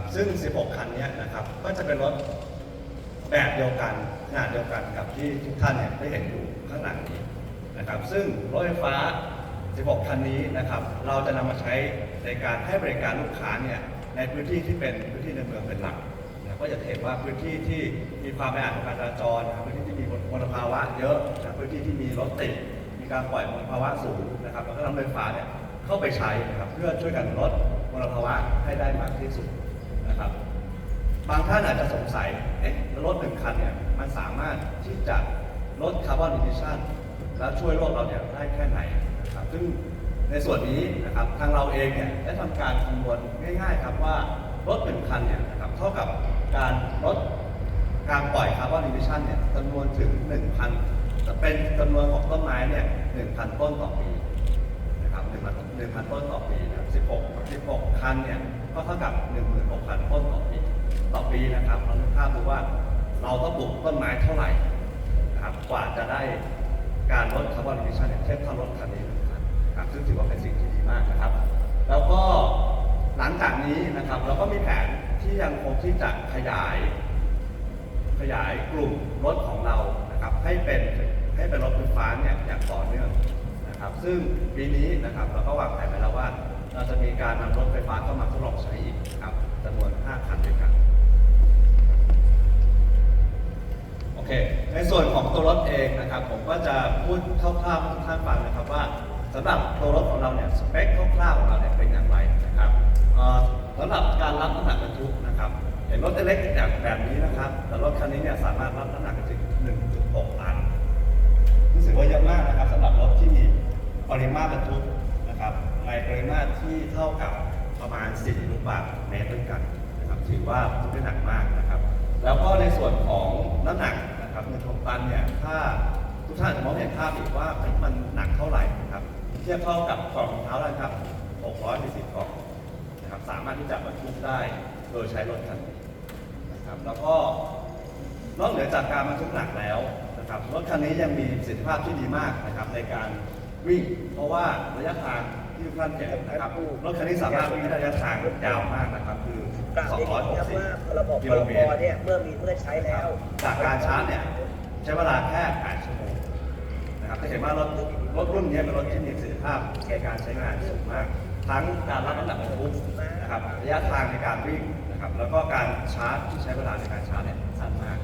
นะครับซึ่ง 16 คันเนี้ยนะครับก็จะเป็นรถแบบเดียวกันขนาดเดียวกันกับที่ทุกท่านเนี่ยได้เห็นอยู่ข้างหลังนี้นะครับ ซึ่งรถไฟฟ้า 16 คันนี้นะครับเราจะนำมาใช้ในการให้บริการลูกค้าเนี่ยในพื้นที่ที่เป็นพื้นที่ในเมืองเป็นหลักนะก็จะเห็นว่าพื้นที่ที่มีความแออัดของการจราจรนะครับพื้นที่ที่มีมลภาวะเยอะนะพื้นที่ที่มีรถติดมีการปล่อยมลภาวะสูงนะครับแล้วก็นำรถไฟฟ้าเนี่ยเข้าไปใช้นะครับเพื่อช่วยกันลดมลภาวะให้ได้มากที่สุด นะครับ บางท่านอาจจะสงสัยเอ๊ะรถหนึ่งคันเนี่ยมันสามารถที่จะลดคาร์บอนอิมิชันและช่วยโลกเราเนี่ยได้แค่ไหนนะครับซึ่งในส่วนนี้นะครับทางเราเองเนี่ยได้ทำการคำนวณง่าย ๆ ครับว่ารถหนึ่งคันเนี่ยนะครับเท่ากับการลดการปล่อยคาร์บอนอิมิชันเนี่ยจำนวนถึง 1,000จะเป็นจำนวนของต้นไม้เนี่ย1,000 ต้นต่อปี นะครับหนึ่งพันหนึ่งพันต้นต่อปีนะครับสิบหกสิบหกคันเนี่ยก็เท่ากับหนึ่งหมื่นหกพันต้นต่อปีต่อปีนะครับเราคิดภาพดูว่าเราต้องปลูกต้นไม้เท่าไหร่นะครับกว่าจะได้การลดคาร์บอนอิมิชันเนี่ยเทียบเท่ารถคันนี้หนึ่งคันนะครับซึ่งถือว่าเป็นสิ่งที่ดีมากนะครับ แล้วก็หลังจากนี้นะครับเราก็มีแผนที่ยังคงที่จะขยาย ขยายกลุ่มรถของเรานะครับให้เป็นให้เป็นรถไฟฟ้าเนี่ยอย่างต่อเนื่อง นะครับซึ่งปีนี้นะครับเราก็วางแผนไว้แล้วว่า เราจะมีการนำรถไฟฟ้าเข้ามาทดลองใช้อีกนะครับจำนวน 5 คันด้วยกันโอเคในส่วนของตัวรถเองนะครับผมก็จะพูดคร่าวๆให้ทุกท่านฟังนะครับว่าสำหรับตัวรถของเราเนี่ยสเปคคร่าวๆของเราเนี่ยเป็นอย่างไรนะครับสำหรับการรับน้ำหนักบรรทุกนะครับเห็นรถเล็กๆอย่างแบบนี้นะครับแต่รถคันนี้เนี่ยสามารถรับน้ำหนักได้ถึง1.6ตันรู้สึกว่าเยอะ มาตรบรรทุกนะครับในปริมาตรที่เท่ากับประมาณ4ลูกบาศก์เมตรด้วยกันนะครับถือว่ารรทุกได้หนักมากนะครับ แล้วก็ในส่วนของน้ำหนักนะครับ1.6ตันเนี่ยถ้าทุกท่านมองเห็นภาพอีกว่ามันหนักเท่าไหร่นะครับเทียบเท่ากับกล่องรองเท้าแล้วครับ640กล่องนะครับสามารถที่จะบรรทุกได้โดยใช้รถคันนี้นะครับแล้วก็นอกเหนือจากการบรรทุกหนักแล้วนะครับรถคันนี้ยังมีประสิทธิภาพที่ดีมากนะครับในการ วิ่ง เพราะว่าระยะทางที่ทุกท่านเห็นนะครับรถคันนี้สามารถวิ่งได้ระยะทางยาวมากนะครับ คือกล่าวได้ดีนะครับว่าระบบ260กิพโลลเมพตรเนี่ยเมื่อมีเมื่อใช้แล้ว จากการชาร์จเนี่ยใช้เวลาแค่ 8 ชั่วโมงนะครับจะเห็นว่ารถรถรุ่นนี้เป็นรถที่มีประสิทธิภาพในการใช้งานสูงมาก ทั้งการรับน้ำหนักบรรทุกนะครับระยะทางในการวิ่งนะครับแล้วก็การชาร์จที่ใช้เวลาในการชาร์จเนี่ยสั้นมาก